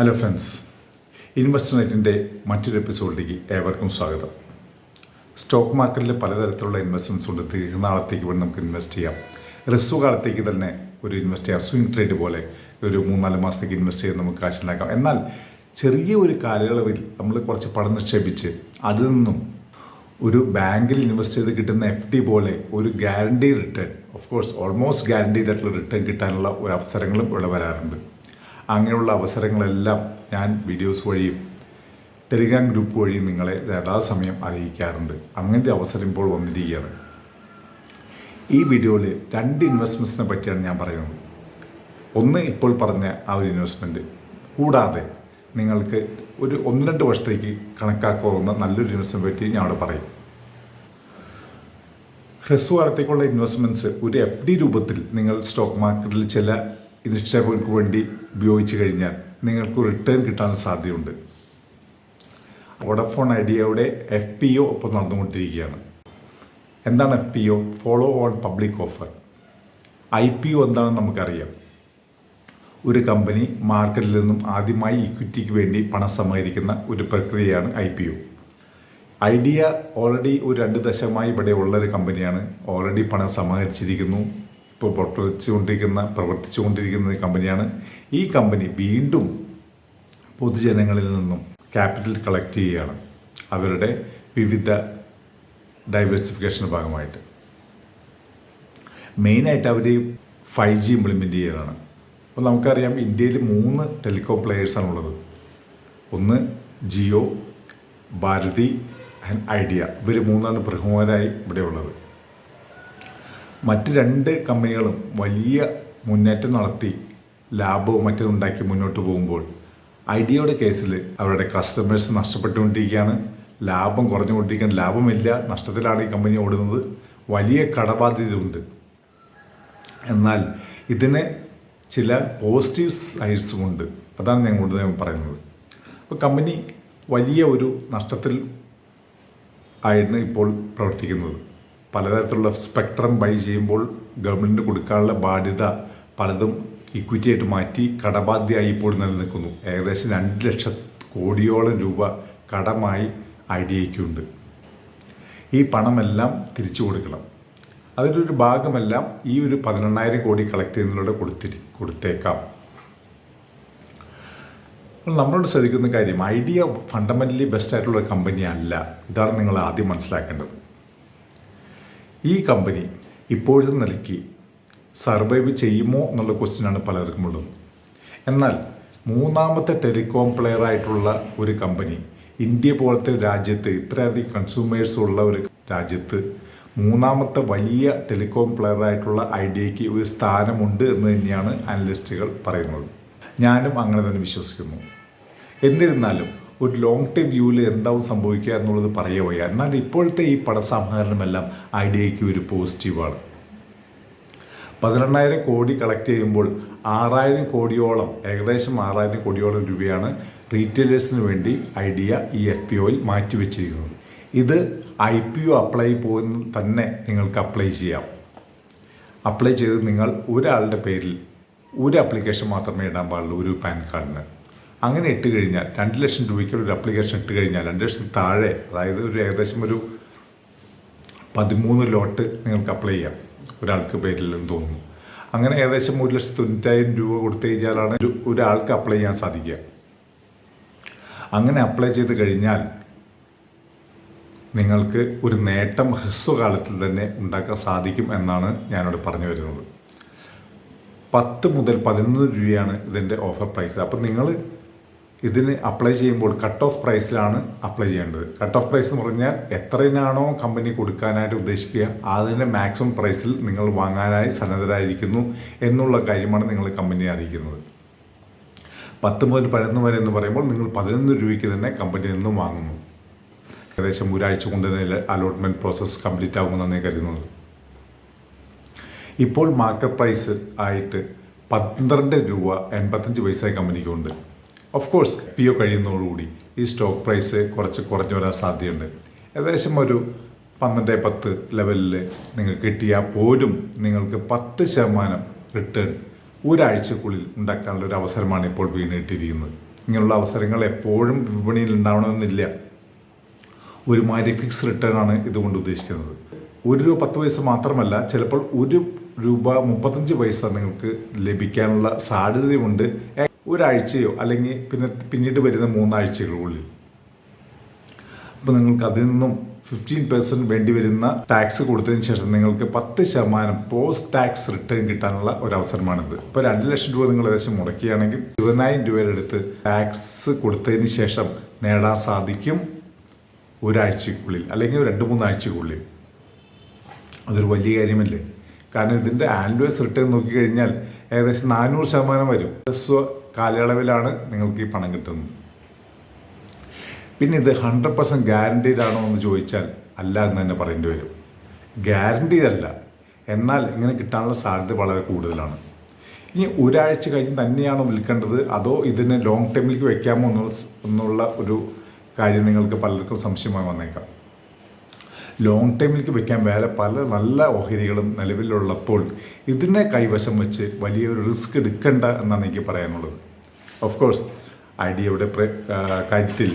Hello friends investor നെറ്റിന്റെ മറ്റൊരു എപ്പിസോഡിലേക്ക് ഏവർക്കും സ്വാഗതം. സ്റ്റോക്ക് മാർക്കറ്റിൽ പലതരത്തിലുള്ള ഇൻവെസ്റ്റ്മെന്റ്സ് ഉണ്ട്. ദീർഘനാളത്തേക്ക് വേണ്ടി നമുക്ക് ഇൻവെസ്റ്റ് ചെയ്യാം. റിസ്ക് കാലത്തേക്ക് തന്നെ ഒരു ഇൻവെസ്റ്റ് ചെയ്യാം. സ്വിംഗ് ട്രേഡ് പോലെ ഒരു മൂന്നാൽ മാസത്തേക്ക് ഇൻവെസ്റ്റ് ചെയ്ത് നമുക്ക് കാശ് ഉണ്ടാക്കാം എന്നാൽ ചെറിയ ഒരു കാലയളവിൽ നമ്മൾ കുറച്ച് പണം നിക്ഷേപിച്ച് അതിൽ നിന്നും ഒരു ബാങ്കിൽ ഇൻവെസ്റ്റ് ചെയ്ത് കിട്ടുന്ന എഫ് ഡി പോലെ ഒരു guarantee return of course almost guaranteed ആയിട്ടുള്ള റിട്ടേൺ കിട്ടാനുള്ള ഒരു അവസരങ്ങളും ഇവിടെ വരാറുണ്ട്. അങ്ങനെയുള്ള അവസരങ്ങളെല്ലാം ഞാൻ വീഡിയോസ് വഴിയും ടെലിഗ്രാം ഗ്രൂപ്പ് വഴിയും നിങ്ങളെ യഥാസമയം അറിയിക്കാറുണ്ട്. അങ്ങനത്തെ അവസരം ഇപ്പോൾ വന്നിരിക്കുകയാണ്. ഈ വീഡിയോയിൽ രണ്ട് ഇൻവെസ്റ്റ്മെന്റ്സിനെ പറ്റിയാണ് ഞാൻ പറയുന്നത്. ഒന്ന് ഇപ്പോൾ പറഞ്ഞ ആ ഒരു ഇൻവെസ്റ്റ്മെന്റ് കൂടാതെ നിങ്ങൾക്ക് ഒരു ഒന്ന് രണ്ട് വർഷത്തേക്ക് കണക്കാക്കാവുന്ന നല്ലൊരു ഇൻവെസ്റ്റ്മെന്റ് പറ്റി ഞാൻ അവിടെ പറയും. ഹ്രസ്വകാലത്തേക്കുള്ള ഇൻവെസ്റ്റ്മെന്റ്സ് ഒരു എഫ് ഡി രൂപത്തിൽ നിങ്ങൾ സ്റ്റോക്ക് മാർക്കറ്റിൽ ചില നിക്ഷേപങ്ങൾക്ക് വേണ്ടി ഉപയോഗിച്ച് കഴിഞ്ഞാൽ നിങ്ങൾക്ക് റിട്ടേൺ കിട്ടാൻ സാധ്യതയുണ്ട്. വോഡഫോൺ ഐഡിയയുടെ എഫ് പി ഒ ഇപ്പോൾ നടന്നുകൊണ്ടിരിക്കുകയാണ്. എന്താണ് F P O follow on public offer I P O എന്താണെന്ന് നമുക്കറിയാം. ഒരു കമ്പനി മാർക്കറ്റിൽ നിന്നും ആദ്യമായി ഇക്വിറ്റിക്ക് വേണ്ടി പണം സമാഹരിക്കുന്ന ഒരു പ്രക്രിയയാണ് I P O Idea already ഒരു രണ്ട് ദശമായി ഇവിടെ ഉള്ളൊരു കമ്പനിയാണ് ഓൾറെഡി പണം സമാഹരിച്ചിരിക്കുന്നു. ഇപ്പോൾ പ്രവർത്തിച്ചുകൊണ്ടിരിക്കുന്ന പ്രവർത്തിച്ചുകൊണ്ടിരിക്കുന്ന കമ്പനിയാണ്. ഈ കമ്പനി വീണ്ടും പൊതുജനങ്ങളിൽ നിന്നും ക്യാപിറ്റൽ കളക്ട് ചെയ്യുകയാണ്. അവരുടെ വിവിധ ഡൈവേഴ്സിഫിക്കേഷന്റെ ഭാഗമായിട്ട്. മെയിനായിട്ട് അവർ ഫൈവ് ജി ഇംപ്ലിമെന്റ് ചെയ്യാനാണ് അപ്പോൾ നമുക്കറിയാം ഇന്ത്യയിൽ മൂന്ന് ടെലികോം പ്ലെയേഴ്സാണുള്ളത് ഒന്ന് ജിയോ ഭാരതി ആൻഡ് ഐഡിയ. ഇവർ മൂന്നാണ് പ്രമുഖരായി ഇവിടെ ഉള്ളത് മറ്റ് രണ്ട് കമ്പനികളും വലിയ മുന്നേറ്റം നടത്തി ലാഭവും മറ്റും ഉണ്ടാക്കി മുന്നോട്ട് പോകുമ്പോൾ ഐഡിയയുടെ കേസിൽ അവരുടെ കസ്റ്റമേഴ്സ് നഷ്ടപ്പെട്ടുകൊണ്ടിരിക്കുകയാണ്. ലാഭം കുറഞ്ഞുകൊണ്ടിരിക്കുകയാണ് ലാഭമില്ല. നഷ്ടത്തിലാണ് ഈ കമ്പനി ഓടുന്നത്. വലിയ കടബാധ്യതയുണ്ട്. എന്നാൽ ഇതിന് ചില പോസിറ്റീവ് സൈഡ്സും ഉണ്ട്. അതാണ് ഞാൻ കൂടുതൽ പറയുന്നത്. അപ്പോൾ കമ്പനി വലിയ ഒരു നഷ്ടത്തിൽ ആയിരുന്നു ഇപ്പോൾ പ്രവർത്തിക്കുന്നത്. പലതരത്തിലുള്ള സ്പെക്ട്രം ബൈ ചെയ്യുമ്പോൾ ഗവൺമെന്റിന് കൊടുക്കാനുള്ള ബാധ്യത പലതും ഇക്വിറ്റി ആയിട്ട് മാറ്റി കടബാധ്യമായി ഇപ്പോൾ നിലനിൽക്കുന്നു. ഏകദേശം രണ്ട് ലക്ഷ കോടിയോളം രൂപ കടമായി ഐ ഡി ഐക്കുണ്ട്. ഈ പണമെല്ലാം തിരിച്ചു കൊടുക്കണം. അതിലൊരു ഭാഗമെല്ലാം ഈ ഒരു പതിനെണ്ണായിരം കോടി കളക്ട് ചെയ്യുന്നതിലൂടെ കൊടുത്തിരി കൊടുത്തേക്കാം. നമ്മളോട് ശ്രദ്ധിക്കുന്ന കാര്യം ഐഡിയ ഫണ്ടമെന്റലി ബെസ്റ്റ് ആയിട്ടുള്ള കമ്പനി അല്ല ഇതാണ് നിങ്ങൾ ആദ്യം മനസ്സിലാക്കേണ്ടത്. ഈ കമ്പനി ഇപ്പോഴും നിലയ്ക്ക് സർവൈവ് ചെയ്യുമോ എന്നുള്ള ക്വസ്റ്റ്യനാണ് പലർക്കും ഉള്ളത്. എന്നാൽ മൂന്നാമത്തെ ടെലികോം പ്ലെയർ ആയിട്ടുള്ള ഒരു കമ്പനി ഇന്ത്യ പോലത്തെ രാജ്യത്ത് ഇത്രയധികം കൺസ്യൂമേഴ്സ് ഉള്ള ഒരു രാജ്യത്ത് മൂന്നാമത്തെ വലിയ ടെലികോം പ്ലെയർ ആയിട്ടുള്ള ഐഡിയയ്ക്ക് ഒരു സ്ഥാനമുണ്ട് എന്ന് തന്നെയാണ് അനലിസ്റ്റുകൾ പറയുന്നത്. ഞാനും അങ്ങനെ തന്നെ വിശ്വസിക്കുന്നു. എന്നിരുന്നാലും ഒരു ലോങ് ടൈം വ്യൂവിൽ എന്താവും സംഭവിക്കുക എന്നുള്ളത് പറയുക പോയാൽ എന്നാൽ ഇപ്പോഴത്തെ ഈ പണസമാഹരണമെല്ലാം ഐഡിയയ്ക്ക് ഒരു പോസിറ്റീവാണ് പതിനെണ്ണായിരം കോടി കളക്ട് ചെയ്യുമ്പോൾ ആറായിരം കോടിയോളം ഏകദേശം ആറായിരം കോടിയോളം രൂപയാണ് റീറ്റെയിലേഴ്സിന് വേണ്ടി ഐഡിയ ഈ എഫ് പി ഒയിൽ മാറ്റിവെച്ചിരിക്കുന്നത് ഇത് ഐ പി ഒ അപ്ലൈ പോകുന്ന തന്നെ നിങ്ങൾക്ക് അപ്ലൈ ചെയ്യാം. അപ്ലൈ ചെയ്ത് നിങ്ങൾ ഒരാളുടെ പേരിൽ ഒരു അപ്ലിക്കേഷൻ മാത്രമേ ഇടാൻ പാടുള്ളൂ ഒരു പാൻ കാർഡിന്. അങ്ങനെ ഇട്ട് കഴിഞ്ഞാൽ രണ്ട് ലക്ഷം രൂപയ്ക്കുള്ള ഒരു അപ്ലിക്കേഷൻ ഇട്ട് കഴിഞ്ഞാൽ രണ്ട് ലക്ഷം താഴെ അതായത് ഒരു ഏകദേശം ഒരു പതിമൂന്ന് ലോട്ട് നിങ്ങൾക്ക് അപ്ലൈ ചെയ്യാം. ഒരാൾക്ക് പേരില്ലെന്ന് തോന്നുന്നു. അങ്ങനെ ഏകദേശം ഒരു ലക്ഷത്തി തൊണ്ണൂറ്റായിരം രൂപ കൊടുത്തു കഴിഞ്ഞാലാണ് ഒരു ഒരാൾക്ക് അപ്ലൈ ചെയ്യാൻ സാധിക്കുക. അങ്ങനെ അപ്ലൈ ചെയ്ത് കഴിഞ്ഞാൽ നിങ്ങൾക്ക് ഒരു നേട്ടം ഹ്രസ്വകാലത്തിൽ തന്നെ ഉണ്ടാക്കാൻ സാധിക്കും എന്നാണ് ഞാനിവിടെ പറഞ്ഞു വരുന്നത്. പത്ത് മുതൽ പതിനൊന്ന് രൂപയാണ് ഇതിന്റെ ഓഫർ പ്രൈസ് അപ്പം നിങ്ങൾ ഇതിന് അപ്ലൈ ചെയ്യുമ്പോൾ കട്ട് ഓഫ് പ്രൈസിലാണ് അപ്ലൈ ചെയ്യേണ്ടത്. കട്ട് ഓഫ് പ്രൈസ് എന്ന് പറഞ്ഞാൽ എത്രയിനാണോ കമ്പനി കൊടുക്കാനായിട്ട് ഉദ്ദേശിക്കുക അതിന്റെ മാക്സിമം പ്രൈസിൽ നിങ്ങൾ വാങ്ങാനായി സന്നദ്ധരായിരിക്കുന്നു എന്നുള്ള കാര്യമാണ് നിങ്ങൾ കമ്പനിയെ അറിയിക്കുന്നത്. പത്ത് മുതൽ പതിനൊന്ന് വരെ എന്ന് പറയുമ്പോൾ നിങ്ങൾ പതിനൊന്ന് രൂപയ്ക്ക് തന്നെ കമ്പനിയിൽ നിന്നും വാങ്ങുന്നു. ഏകദേശം ഒരാഴ്ച കൊണ്ട് തന്നെ അലോട്ട്മെന്റ് പ്രോസസ്സ് കംപ്ലീറ്റ് ആകുമെന്നാണ് ഞാൻ കരുതുന്നത്. ഇപ്പോൾ മാർക്കറ്റ് പ്രൈസ് ആയിട്ട് പന്ത്രണ്ട് രൂപ എൺപത്തഞ്ച് പൈസ കമ്പനിക്കുണ്ട് ഓഫ് കോഴ്സ് പി ഒ കഴിയുന്നതോടുകൂടി ഈ സ്റ്റോക്ക് പ്രൈസ് കുറച്ച് കുറഞ്ഞു വരാൻ സാധ്യതയുണ്ട്. ഏകദേശം ഒരു പന്ത്രണ്ട് പത്ത് ലെവലിൽ നിങ്ങൾ കിട്ടിയാൽ പോലും നിങ്ങൾക്ക് പത്ത് ശതമാനം റിട്ടേൺ ഒരാഴ്ചക്കുള്ളിൽ ഉണ്ടാക്കാനുള്ള ഒരു അവസരമാണ് ഇപ്പോൾ വീണിട്ടിരിക്കുന്നത്. ഇങ്ങനെയുള്ള അവസരങ്ങൾ എപ്പോഴും വിപണിയിൽ ഉണ്ടാവണമെന്നില്ല. ഒരുമാതിരി ഫിക്സ് റിട്ടേൺ ആണ് ഇതുകൊണ്ട് ഉദ്ദേശിക്കുന്നത്. ഒരു രൂപ പത്ത് പൈസ മാത്രമല്ല ചിലപ്പോൾ ഒരു രൂപ മുപ്പത്തഞ്ച് പൈസ നിങ്ങൾക്ക് ലഭിക്കാനുള്ള സാധ്യതയുണ്ട് ഒരാഴ്ചയോ അല്ലെങ്കിൽ പിന്നെ പിന്നീട് വരുന്ന മൂന്നാഴ്ചകളുള്ളിൽ. അപ്പോൾ നിങ്ങൾക്ക് അതിൽ നിന്നും ഫിഫ്റ്റീൻ പെർസെന്റ് വേണ്ടി വരുന്ന ടാക്സ് കൊടുത്തതിന് ശേഷം നിങ്ങൾക്ക് പത്ത് ശതമാനം പോസ്റ്റ് ടാക്സ് റിട്ടേൺ കിട്ടാനുള്ള ഒരു അവസരമാണിത് ഇപ്പോൾ രണ്ട് ലക്ഷം രൂപ നിങ്ങൾ ഏകദേശം മുടക്കുകയാണെങ്കിൽ ഇരുപതിനായിരം രൂപയുടെ അടുത്ത് ടാക്സ് കൊടുത്തതിന് ശേഷം നേടാൻ സാധിക്കും ഒരാഴ്ചക്കുള്ളിൽ അല്ലെങ്കിൽ രണ്ട് മൂന്നാഴ്ചക്കുള്ളിൽ അതൊരു വലിയ കാര്യമല്ലേ? കാരണം ഇതിന്റെ ആനുവൽസ് റിട്ടേൺ നോക്കിക്കഴിഞ്ഞാൽ ഏകദേശം നാനൂറ് ശതമാനം വരും. ഹ്രസ്വ കാലയളവിലാണ് നിങ്ങൾക്ക് ഈ പണം കിട്ടുന്നത്. പിന്നെ ഇത് ഹൺഡ്രഡ് പെർസെന്റ് ഗ്യാരണ്ടീഡ് ആണോ എന്ന് ചോദിച്ചാൽ അല്ല എന്ന് തന്നെ പറയേണ്ടി വരും. ഗ്യാരണ്ടീഡ് അല്ല. എന്നാൽ ഇങ്ങനെ കിട്ടാനുള്ള സാധ്യത വളരെ കൂടുതലാണ്. ഇനി ഒരാഴ്ച കഴിഞ്ഞ് തന്നെയാണോ വിൽക്കേണ്ടത്? അതോ ഇതിനെ ലോങ് ടൈമിലേക്ക് വെക്കാമോ എന്നുള്ള ഒരു കാര്യം നിങ്ങൾക്ക് പലർക്കും സംശയമായി വന്നേക്കാം. ലോങ് ടൈമിലേക്ക് വെക്കാൻ വേറെ പല നല്ല ഓഹരികളും നിലവിലുള്ളപ്പോൾ ഇതിനെ കൈവശം വെച്ച് വലിയൊരു റിസ്ക് എടുക്കണ്ട എന്നാണ് എനിക്ക് പറയാനുള്ളത്. ഓഫ് കോഴ്സ് ഐഡിയയുടെ കാര്യത്തിൽ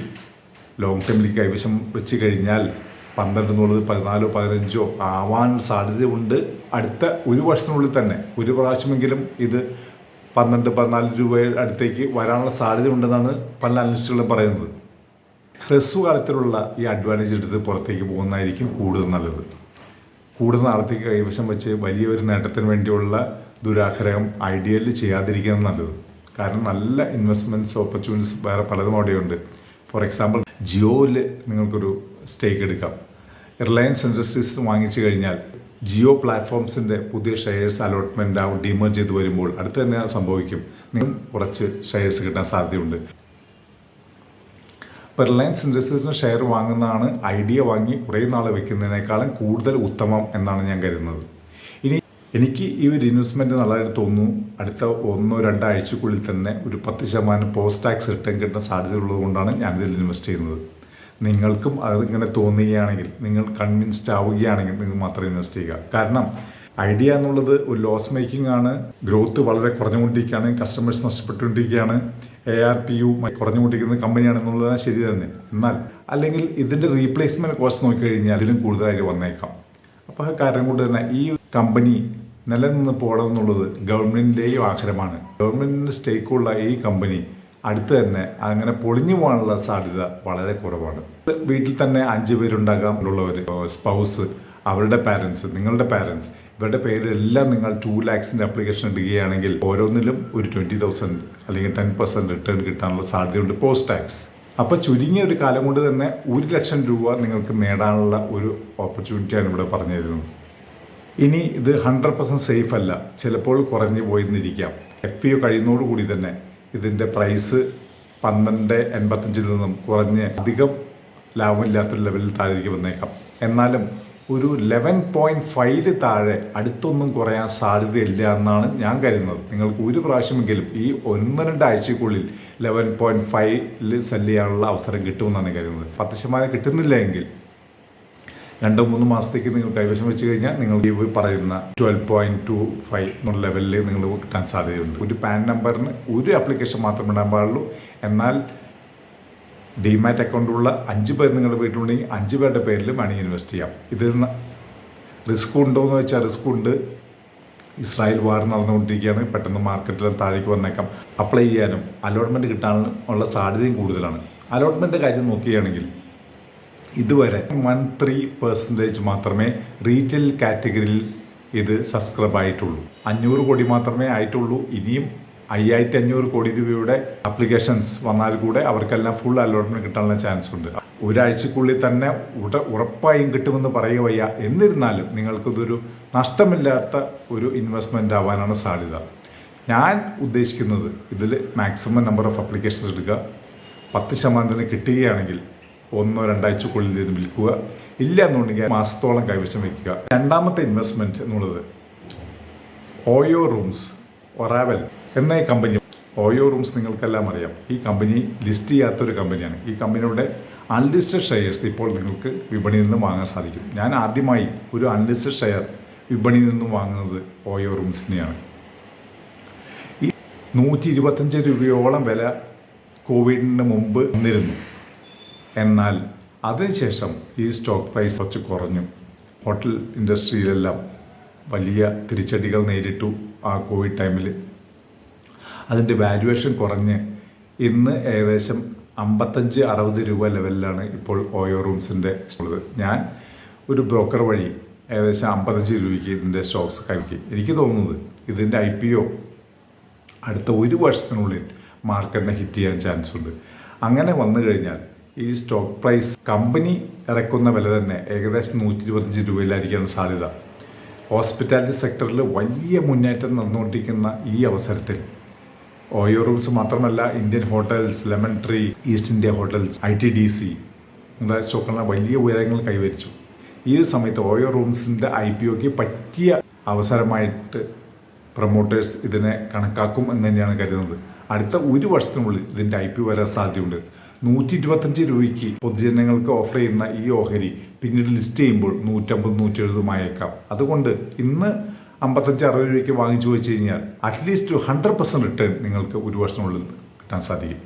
ലോങ് ടൈമിലേക്ക് കൈവശം വെച്ച് കഴിഞ്ഞാൽ പന്ത്രണ്ട് എന്നുള്ളത് പതിനാലോ പതിനഞ്ചോ ആവാൻ സാധ്യതയുണ്ട്. അടുത്ത ഒരു വർഷത്തിനുള്ളിൽ തന്നെ ഒരു പ്രാവശ്യമെങ്കിലും ഇത് പന്ത്രണ്ട് പതിനാല് രൂപ അടുത്തേക്ക് വരാനുള്ള സാധ്യത ഉണ്ടെന്നാണ് പല അനലിസ്റ്റുകളും പറയുന്നത്. ഹ്രസ്വകാലത്തിലുള്ള ഈ അഡ്വാന്റേജ് എടുത്ത് പുറത്തേക്ക് പോകുന്നതായിരിക്കും കൂടുതൽ നല്ലത്. കൂടുതൽ നാളത്തേക്ക് കൈവശം വെച്ച് വലിയൊരു നേട്ടത്തിന് വേണ്ടിയുള്ള ദുരാഗ്രഹം ഐഡിയലി ചെയ്യാതിരിക്കുന്നത് നല്ലത്. കാരണം നല്ല ഇൻവെസ്റ്റ്മെന്റ്സ് ഓപ്പർച്യൂണിറ്റീസ് വേറെ പലതും അവിടെയുണ്ട്. ഫോർ എക്സാമ്പിൾ ജിയോയിൽ നിങ്ങൾക്കൊരു സ്റ്റേക്ക് എടുക്കാം. റിലയൻസ് ഇൻഡസ്ട്രീസ് വാങ്ങിച്ചു കഴിഞ്ഞാൽ ജിയോ പ്ലാറ്റ്ഫോംസിന്റെ പുതിയ ഷെയർസ് അലോട്ട്മെന്റ് ആ ഡിമേർജ് ചെയ്ത് വരുമ്പോൾ അടുത്ത് തന്നെ സംഭവിക്കും. നിങ്ങൾ കുറച്ച് ഷെയർസ് കിട്ടാൻ സാധ്യതയുണ്ട്. ഇപ്പോൾ റിലയൻസ് ഇൻഡസ്ട്രീസിന് ഷെയർ വാങ്ങുന്നതാണ് ഐഡിയ വാങ്ങി കുറേ നാൾ വെക്കുന്നതിനേക്കാളും കൂടുതൽ ഉത്തമം എന്നാണ് ഞാൻ കരുതുന്നത്. ഇനി എനിക്ക് ഈ ഒരു ഇൻവെസ്റ്റ്മെന്റ് നല്ലതായിട്ട് തോന്നുന്നു. അടുത്ത ഒന്നോ രണ്ടോ ആഴ്ചക്കുള്ളിൽ തന്നെ ഒരു പത്ത് ശതമാനം പോസ്റ്റ് ടാക്സ് റിട്ടേൺ കിട്ടുന്ന സാധ്യതയുള്ളത് കൊണ്ടാണ് ഞാനിതിൽ ഇൻവെസ്റ്റ് ചെയ്യുന്നത്. നിങ്ങൾക്കും അതിങ്ങനെ തോന്നുകയാണെങ്കിൽ നിങ്ങൾ കൺവിൻസ്ഡ് ആവുകയാണെങ്കിൽ നിങ്ങൾ മാത്രം ഇൻവെസ്റ്റ് ചെയ്യുക. കാരണം ഐഡിയ എന്നുള്ളത് ഒരു ലോസ് മേക്കിംഗ് ആണ്. ഗ്രോത്ത് വളരെ കുറഞ്ഞുകൊണ്ടിരിക്കുകയാണ്. കസ്റ്റമേഴ്സ് നഷ്ടപ്പെട്ടുകൊണ്ടിരിക്കുകയാണ്. എ ആർ പി യു കുറഞ്ഞുകൊണ്ടിരിക്കുന്ന കമ്പനിയാണ് എന്നുള്ളത് ശരി തന്നെ. എന്നാൽ അല്ലെങ്കിൽ ഇതിന്റെ റീപ്ലേസ്മെന്റ് കോസ്റ്റ് നോക്കിക്കഴിഞ്ഞാൽ അതിലും കൂടുതലായിട്ട് വന്നേക്കാം. അപ്പോൾ ആ കാരണം കൊണ്ട് തന്നെ ഈ കമ്പനി നിലനിന്ന് പോകണം എന്നുള്ളത് ഗവൺമെന്റിന്റെയും ആഗ്രഹമാണ്. ഗവൺമെന്റിന്റെ സ്റ്റേക്കുള്ള ഈ കമ്പനി അടുത്ത് തന്നെ അങ്ങനെ പൊളിഞ്ഞു പോകാനുള്ള സാധ്യത വളരെ കുറവാണ്. വീട്ടിൽ തന്നെ അഞ്ച് പേരുണ്ടാകാം. ഉള്ളവർ സ്പൗസ് അവരുടെ പാരൻസ് നിങ്ങളുടെ പാരൻസ് ഇവരുടെ പേരിലെല്ലാം നിങ്ങൾ ടു ലാക്സിന്റെ അപ്ലിക്കേഷൻ ഇടുകയാണെങ്കിൽ ഓരോന്നിലും ഒരു ട്വന്റി തൗസൻഡ് അല്ലെങ്കിൽ ടെൻ പെർസെന്റ് റിട്ടേൺ കിട്ടാനുള്ള സാധ്യതയുണ്ട് പോസ്റ്റ് ടാക്സ് അപ്പോൾ ചുരുങ്ങിയ ഒരു കാലം കൊണ്ട് തന്നെ ഒരു ലക്ഷം രൂപ നിങ്ങൾക്ക് നേടാനുള്ള ഒരു ഓപ്പർച്യൂണിറ്റിയാണ് ഇവിടെ പറഞ്ഞു തരുന്നത്. ഇനി ഇത് ഹൺഡ്രഡ് പെർസെന്റ് സേഫ് അല്ല. ചിലപ്പോൾ കുറഞ്ഞു പോയെന്നിരിക്കാം എഫ് പി ഒ കഴിയുന്നതോടുകൂടി തന്നെ ഇതിന്റെ പ്രൈസ് പന്ത്രണ്ട് എൺപത്തഞ്ചിൽ നിന്നും കുറഞ്ഞ് അധികം ലാഭമില്ലാത്ത ലെവലിൽ താഴേക്ക് വന്നേക്കാം. എന്നാലും ഒരു ലെവൻ പോയിന്റ് ഫൈവിൽ താഴെ അടുത്തൊന്നും കുറയാൻ സാധ്യതയില്ല എന്നാണ് ഞാൻ കരുതുന്നത്. നിങ്ങൾക്ക് ഒരു പ്രാവശ്യമെങ്കിലും ഈ ഒന്ന് രണ്ടാഴ്ചക്കുള്ളിൽ ലെവൻ പോയിന്റ് ഫൈവിൽ സെൽ ചെയ്യാനുള്ള അവസരം കിട്ടുമെന്നാണ് കരുതുന്നത്. പത്ത് ശതമാനം കിട്ടുന്നില്ല എങ്കിൽ രണ്ടോ മൂന്ന് മാസത്തേക്ക് നിങ്ങൾ കൈവശം വെച്ച് കഴിഞ്ഞാൽ നിങ്ങൾ ഈ പറയുന്ന ട്വൽവ് പോയിന്റ് ടു ഫൈവ് എന്നുള്ള ലെവലിൽ നിങ്ങൾ കിട്ടാൻ സാധ്യതയുണ്ട്. ഒരു പാൻ നമ്പറിന് ഒരു ആപ്ലിക്കേഷൻ മാത്രമേ ഇടാൻ പാടുള്ളൂ. എന്നാൽ ഡിമാറ്റ് അക്കൗണ്ടുള്ള അഞ്ച് പേർ നിങ്ങളുടെ വീട്ടിലുണ്ടെങ്കിൽ അഞ്ച് പേരുടെ പേരിൽ മണി ഇൻവെസ്റ്റ് ചെയ്യാം. നിന്ന് റിസ്ക് ഉണ്ടോ എന്ന് വെച്ചാൽ റിസ്ക് ഉണ്ട്. ഇസ്രായേൽ വാർ നടന്നുകൊണ്ടിരിക്കുകയാണ്. പെട്ടെന്ന് മാർക്കറ്റിൽ താഴേക്ക് വന്നേക്കാം. അപ്ലൈ ചെയ്യാനും അലോട്ട്മെന്റ് കിട്ടാനുള്ള സാധ്യതയും കൂടുതലാണ്. അലോട്ട്മെന്റ് കാര്യം നോക്കുകയാണെങ്കിൽ ഇതുവരെ വൺ ത്രീ പെർസെന്റേജ് മാത്രമേ റീറ്റെയിൽ കാറ്റഗറിയിൽ ഇത് സബ്സ്ക്രൈബ് ആയിട്ടുള്ളൂ. അഞ്ഞൂറ് കോടി മാത്രമേ ആയിട്ടുള്ളൂ. ഇനിയും അയ്യായിരത്തി അഞ്ഞൂറ് കോടി രൂപയുടെ അപ്ലിക്കേഷൻസ് വന്നാൽ കൂടെ അവർക്കെല്ലാം ഫുൾ അലോട്ട്മെന്റ് കിട്ടാനുള്ള ചാൻസ് ഉണ്ട്. ഒരാഴ്ചക്കുള്ളിൽ തന്നെ ഉട ഉറപ്പായും കിട്ടുമെന്ന് പറയുക വയ്യ. എന്നിരുന്നാലും നിങ്ങൾക്കിതൊരു നഷ്ടമില്ലാത്ത ഒരു ഇൻവെസ്റ്റ്മെന്റ് ആവാനാണ് സാധ്യത. ഞാൻ ഉദ്ദേശിക്കുന്നത് ഇതിൽ മാക്സിമം നമ്പർ ഓഫ് അപ്ലിക്കേഷൻസ് എടുക്കുക. പത്ത് ശതമാനത്തിന് കിട്ടുകയാണെങ്കിൽ ഒന്നോ രണ്ടാഴ്ചക്കുള്ളിൽ ഇത് വിൽക്കുക. ഇല്ല എന്നുണ്ടെങ്കിൽ മാസത്തോളം കൈവശം വയ്ക്കുക. രണ്ടാമത്തെ ഇൻവെസ്റ്റ്മെന്റ് എന്നുള്ളത് ഓയോ റൂംസ് ഒറാവൽ എന്ന ഈ കമ്പനി. ഓയോ റൂംസ് നിങ്ങൾക്കെല്ലാം അറിയാം. ഈ കമ്പനി ലിസ്റ്റ് ചെയ്യാത്തൊരു കമ്പനിയാണ്. ഈ കമ്പനിയുടെ അൺലിസ്റ്റഡ് ഷെയർസ് ഇപ്പോൾ നിങ്ങൾക്ക് വിപണിയിൽ നിന്ന് വാങ്ങാൻ സാധിക്കും. ഞാൻ ആദ്യമായി ഒരു അൺലിസ്റ്റഡ് ഷെയർ വിപണിയിൽ നിന്നും വാങ്ങുന്നത് ഓയോ റൂംസിനെയാണ്. ഈ നൂറ്റി ഇരുപത്തഞ്ച് രൂപയോളം വില കോവിഡിന് മുമ്പ് വന്നിരുന്നു. എന്നാൽ അതിനുശേഷം ഈ സ്റ്റോക്ക് പ്രൈസ് കുറച്ച് കുറഞ്ഞു. ഹോട്ടൽ ഇൻഡസ്ട്രിയിലെല്ലാം വലിയ തിരിച്ചടികൾ നേരിട്ടു. ആ കോവിഡ് ടൈമിൽ അതിന്റെ വാല്യുവേഷൻ കുറഞ്ഞ് ഇന്ന് ഏകദേശം അമ്പത്തഞ്ച് അറുപത് രൂപ ലെവലിലാണ് ഇപ്പോൾ ഓയോ റൂംസിന്റെ ഉള്ളത്. ഞാൻ ഒരു ബ്രോക്കർ വഴി ഏകദേശം അമ്പത്തഞ്ച് രൂപയ്ക്ക് ഇതിന്റെ സ്റ്റോക്സ് കഴിക്കും എനിക്ക് തോന്നുന്നത് ഇതിന്റെ ഐ പി ഒ അടുത്ത ഒരു വർഷത്തിനുള്ളിൽ മാർക്കറ്റിനെ ഹിറ്റ് ചെയ്യാൻ ചാൻസ് ഉണ്ട്. അങ്ങനെ വന്നു കഴിഞ്ഞാൽ ഈ സ്റ്റോക്ക് പ്രൈസ് കമ്പനി ഇറക്കുന്ന വില തന്നെ ഏകദേശം നൂറ്റി ഇരുപത്തഞ്ച് രൂപയിലായിരിക്കാണ് സാധ്യത. ഹോസ്പിറ്റാലിറ്റി സെക്ടറിൽ വലിയ മുന്നേറ്റം നടന്നുകൊണ്ടിരിക്കുന്ന ഈ അവസരത്തിൽ. ഓയോ റൂംസ് മാത്രമല്ല Indian hotels Lemon Tree East India hotels I T D C മുതലായ സ്റ്റോക്കുള്ള വലിയ ഉയരങ്ങൾ കൈവരിച്ചു. ഈ സമയത്ത് ഓയോ റൂംസിന്റെ ഐ പി ഒക്ക് പറ്റിയ അവസരമായിട്ട് പ്രൊമോട്ടേഴ്സ് ഇതിനെ കണക്കാക്കും എന്ന് തന്നെയാണ് കരുതുന്നത്. അടുത്ത ഒരു വർഷത്തിനുള്ളിൽ ഇതിന്റെ ഐ പി വരാൻ സാധ്യതയുണ്ട്. നൂറ്റി ഇരുപത്തഞ്ച് രൂപയ്ക്ക് പൊതുജനങ്ങൾക്ക് ഓഫർ ചെയ്യുന്ന ഈ ഓഹരി പിന്നീട് ലിസ്റ്റ് ചെയ്യുമ്പോൾ നൂറ്റമ്പത് നൂറ്റി എഴുപതുമായേക്കാം അതുകൊണ്ട് ഇന്ന് അമ്പത്തഞ്ച് അറുപത് രൂപയ്ക്ക് വാങ്ങിച്ചു വെച്ച് കഴിഞ്ഞാൽ അറ്റ്ലീസ്റ്റ് ഹൺഡ്രഡ് പെർസെന്റ് റിട്ടേൺ നിങ്ങൾക്ക് ഒരു വർഷമുള്ളിൽ കിട്ടാൻ സാധിക്കും.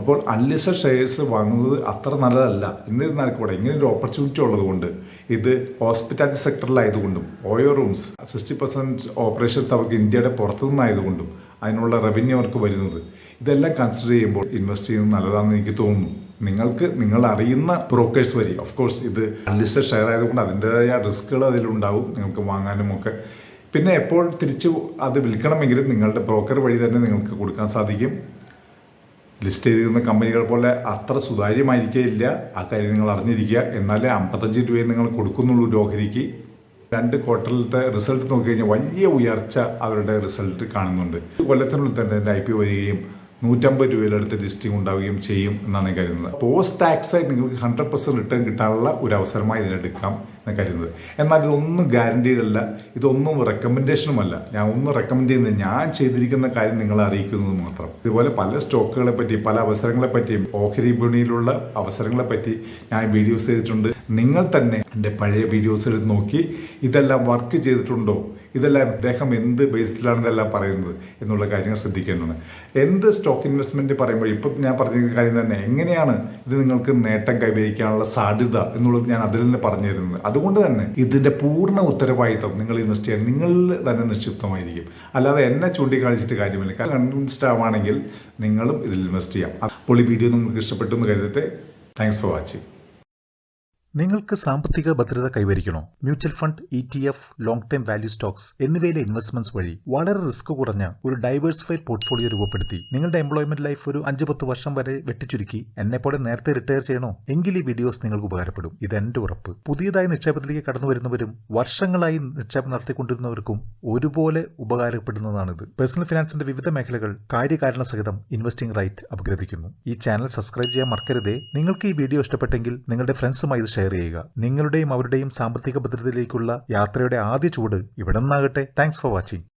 അപ്പോൾ അൺലിസ്റ്റഡ് ഷെയർസ് വാങ്ങുന്നത് അത്ര നല്ലതല്ല. എന്നിരുന്നാൽ കൂടെ ഇങ്ങനെ ഒരു ഓപ്പർച്യൂണിറ്റി ഉള്ളതുകൊണ്ട് ഇത് hospitality സെക്ടറിലായതുകൊണ്ടും OYO rooms sixty percent operations അവർക്ക് ഇന്ത്യയുടെ പുറത്തു നിന്നായതുകൊണ്ടും അതിനുള്ള റവന്യൂ അവർക്ക് വരുന്നത് ഇതെല്ലാം കൺസിഡർ ചെയ്യുമ്പോൾ ഇൻവെസ്റ്റ് ചെയ്യുന്നത് നല്ലതാണെന്ന് എനിക്ക് തോന്നുന്നു. നിങ്ങൾക്ക് നിങ്ങൾ അറിയുന്ന ബ്രോക്കേഴ്സ് വഴി ഓഫ് കോഴ്സ് ഇത് അൺലിസ്റ്റഡ് ഷെയർ ആയതുകൊണ്ട് അതിന്റെതായ റിസ്ക്കുകൾ അതിലുണ്ടാവും നിങ്ങൾക്ക് വാങ്ങാനും ഒക്കെ. പിന്നെ എപ്പോൾ തിരിച്ച് അത് വിൽക്കണമെങ്കിലും നിങ്ങളുടെ ബ്രോക്കർ വഴി തന്നെ നിങ്ങൾക്ക് കൊടുക്കാൻ സാധിക്കും. ലിസ്റ്റ് ചെയ്തിരുന്ന കമ്പനികൾ പോലെ അത്ര സുതാര്യമായിരിക്കില്ല ആ കാര്യം നിങ്ങൾ അറിഞ്ഞിരിക്കുക. എന്നാലേ അമ്പത്തഞ്ച് രൂപയെ നിങ്ങൾ കൊടുക്കുന്നുള്ളൂ ഒരു ഓഹരിക്ക് രണ്ട് ക്വാർട്ടറിലത്തെ റിസൾട്ട് നോക്കിക്കഴിഞ്ഞാൽ വലിയ ഉയർച്ച അവരുടെ റിസൾട്ട് കാണുന്നുണ്ട്. കൊല്ലത്തിനുള്ളിൽ തന്നെ ഐ പി വരികയും നൂറ്റമ്പത് രൂപയിലടുത്ത് ലിസ്റ്റിംഗ് ഉണ്ടാവുകയും ചെയ്യും എന്നാണ് കരുതുന്നത്. പോസ്റ്റ് ടാക്സ് നിങ്ങൾക്ക് ഹൺഡ്രഡ് പെർസെന്റ് റിട്ടേൺ കിട്ടാനുള്ള ഒരു അവസരമായി ഇതിനെടുക്കാം. കരുതുന്നത്. എന്നാൽ ഇതൊന്നും ഗ്യാരണ്ടീഡ് അല്ല ഇതൊന്നും റെക്കമെൻഡേഷനുമല്ല ഞാൻ ഒന്നും റെക്കമെൻഡ് ചെയ്യുന്നത് ഞാൻ ചെയ്തിരിക്കുന്ന കാര്യം നിങ്ങളെ അറിയിക്കുന്നത് മാത്രം. ഇതുപോലെ പല സ്റ്റോക്കുകളെ പറ്റി പല അവസരങ്ങളെ പറ്റിയും ഓഹരി വിപണിയിലുള്ള അവസരങ്ങളെ പറ്റി ഞാൻ വീഡിയോസ് ചെയ്തിട്ടുണ്ട്. നിങ്ങൾ തന്നെ എന്റെ പഴയ വീഡിയോസ് എടുത്ത് നോക്കി ഇതെല്ലാം വർക്ക് ചെയ്തിട്ടുണ്ടോ? ഇതെല്ലാം അദ്ദേഹം എന്ത് ബേസിലാണ് ഇതെല്ലാം പറയുന്നത് എന്നുള്ള കാര്യങ്ങൾ ശ്രദ്ധിക്കേണ്ടതാണ്. എന്ത് സ്റ്റോക്ക് ഇൻവെസ്റ്റ്മെന്റ് പറയുമ്പോൾ ഇപ്പോൾ ഞാൻ പറഞ്ഞ കാര്യം തന്നെ എങ്ങനെയാണ് ഇത് നിങ്ങൾക്ക് നേട്ടം കൈവരിക്കാനുള്ള സാധ്യത എന്നുള്ളത് ഞാൻ അതിൽ തന്നെ പറഞ്ഞു തരുന്നത് അതുകൊണ്ട് തന്നെ ഇതിന്റെ പൂർണ ഉത്തരവാദിത്വം നിങ്ങൾ ഇൻവെസ്റ്റ് ചെയ്യാൻ നിങ്ങൾ തന്നെ നിക്ഷിപ്തമായിരിക്കും. അല്ലാതെ എന്നെ ചൂണ്ടിക്കാണിച്ചിട്ട് കാര്യമില്ല. കൺവിൻസ്ഡ് ആവുകയാണെങ്കിൽ നിങ്ങളും ഇതിൽ ഇൻവെസ്റ്റ് ചെയ്യാം. അപ്പോൾ ഈ വീഡിയോ നിങ്ങൾക്ക് ഇഷ്ടപ്പെട്ടു എന്ന് കരുതട്ടെ. താങ്ക്സ് ഫോർ വാച്ചിങ് നിങ്ങൾക്ക് സാമ്പത്തിക ഭദ്രത കൈവരിക്കണോ? Mutual fund E T F long time value stocks എന്നിവയിലെ ഇൻവെസ്റ്റ്മെന്റ്സ് വഴി വളരെ റിസ്ക് കുറഞ്ഞ ഒരു ഡൈവേഴ്സിഫൈഡ് പോർട്ട്ഫോളിയോ രൂപപ്പെടുത്തി നിങ്ങളുടെ എംപ്ലോയ്മെന്റ് ലൈഫ് ഒരു അഞ്ച് പത്ത് വർഷം വരെ വെട്ടിച്ചുരുക്കി എന്നെ പോലെ നേരത്തെ റിട്ടയർ ചെയ്യണോ? എങ്കിൽ ഈ വീഡിയോസ് നിങ്ങൾക്ക് ഉപകാരപ്പെടും. ഇത് എന്റെ ഉറപ്പ്. പുതിയതായി നിക്ഷേപത്തിലേക്ക് കടന്നു വരുന്നവരും വർഷങ്ങളായി നിക്ഷേപം നടത്തിക്കൊണ്ടിരുന്നവർക്കും ഒരുപോലെ ഉപകാരപ്പെടുന്നതാണിത്. പേഴ്സണൽ ഫിനാൻസിന്റെ വിവിധ മേഖലകൾ കാര്യകാരണ സഹിതം ഇൻവെസ്റ്റിംഗ് റൈറ്റ് അപഗ്രഥിക്കുന്നു. ഈ ചാനൽ സബ്സ്ക്രൈബ് ചെയ്യാൻ മറക്കരുതേ. നിങ്ങൾക്ക് ഈ വീഡിയോ ഇഷ്ടപ്പെട്ടെങ്കിൽ നിങ്ങളുടെ ഫ്രണ്ട്സുമായി ഇത് ചെയ്യുക നിങ്ങളുടെയും അവരുടെയും സാമ്പത്തിക ഭദ്രതയിലേക്കുള്ള യാത്രയുടെ ആദ്യ ചൂട് ഇവിടെ നിന്നാകട്ടെ. Thanks for watching